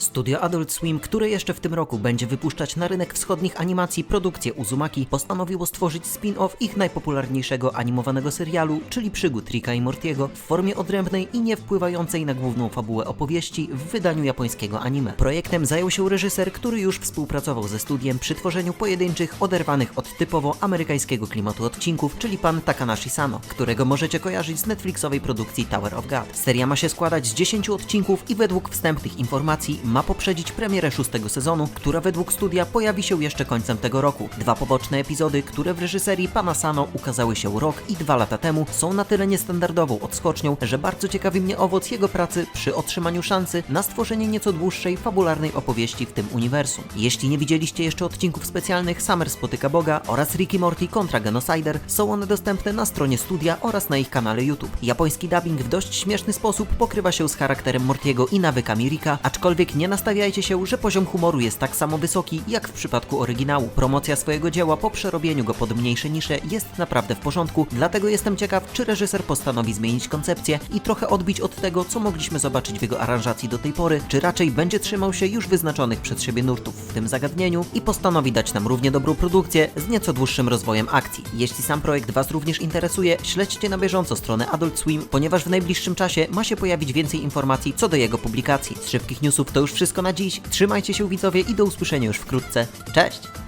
Studio Adult Swim, które jeszcze w tym roku będzie wypuszczać na rynek wschodnich animacji produkcję Uzumaki, postanowiło stworzyć spin-off ich najpopularniejszego animowanego serialu, czyli przygód Ricka i Mortiego, w formie odrębnej i nie wpływającej na główną fabułę opowieści w wydaniu japońskiego anime. Projektem zajął się reżyser, który już współpracował ze studiem przy tworzeniu pojedynczych, oderwanych od typowo amerykańskiego klimatu odcinków, czyli pan Takanashi Sano, którego możecie kojarzyć z Netflixowej produkcji Tower of God. Seria ma się składać z 10 odcinków i według wstępnych informacji ma poprzedzić premierę szóstego sezonu, która według studia pojawi się jeszcze końcem tego roku. Dwa poboczne epizody, które w reżyserii pana Sano ukazały się rok i dwa lata temu, są na tyle niestandardową odskocznią, że bardzo ciekawi mnie owoc jego pracy przy otrzymaniu szansy na stworzenie nieco dłuższej, fabularnej opowieści w tym uniwersum. Jeśli nie widzieliście jeszcze odcinków specjalnych Summer Spotyka Boga oraz Ricky Morty kontra Genocider, są one dostępne na stronie studia oraz na ich kanale YouTube. Japoński dubbing w dość śmieszny sposób pokrywa się z charakterem Mortiego i nawykami Rika, aczkolwiek nie nastawiajcie się, że poziom humoru jest tak samo wysoki jak w przypadku oryginału. Promocja swojego dzieła po przerobieniu go pod mniejsze nisze jest naprawdę w porządku, dlatego jestem ciekaw, czy reżyser postanowi zmienić koncepcję i trochę odbić od tego, co mogliśmy zobaczyć w jego aranżacji do tej pory, czy raczej będzie trzymał się już wyznaczonych przez siebie nurtów w tym zagadnieniu i postanowi dać nam równie dobrą produkcję z nieco dłuższym rozwojem akcji. Jeśli sam projekt Was również interesuje, śledźcie na bieżąco stronę Adult Swim, ponieważ w najbliższym czasie ma się pojawić więcej informacji co do jego publikacji. Z szybkich newsów to już wszystko na dziś. Trzymajcie się widzowie i do usłyszenia już wkrótce. Cześć!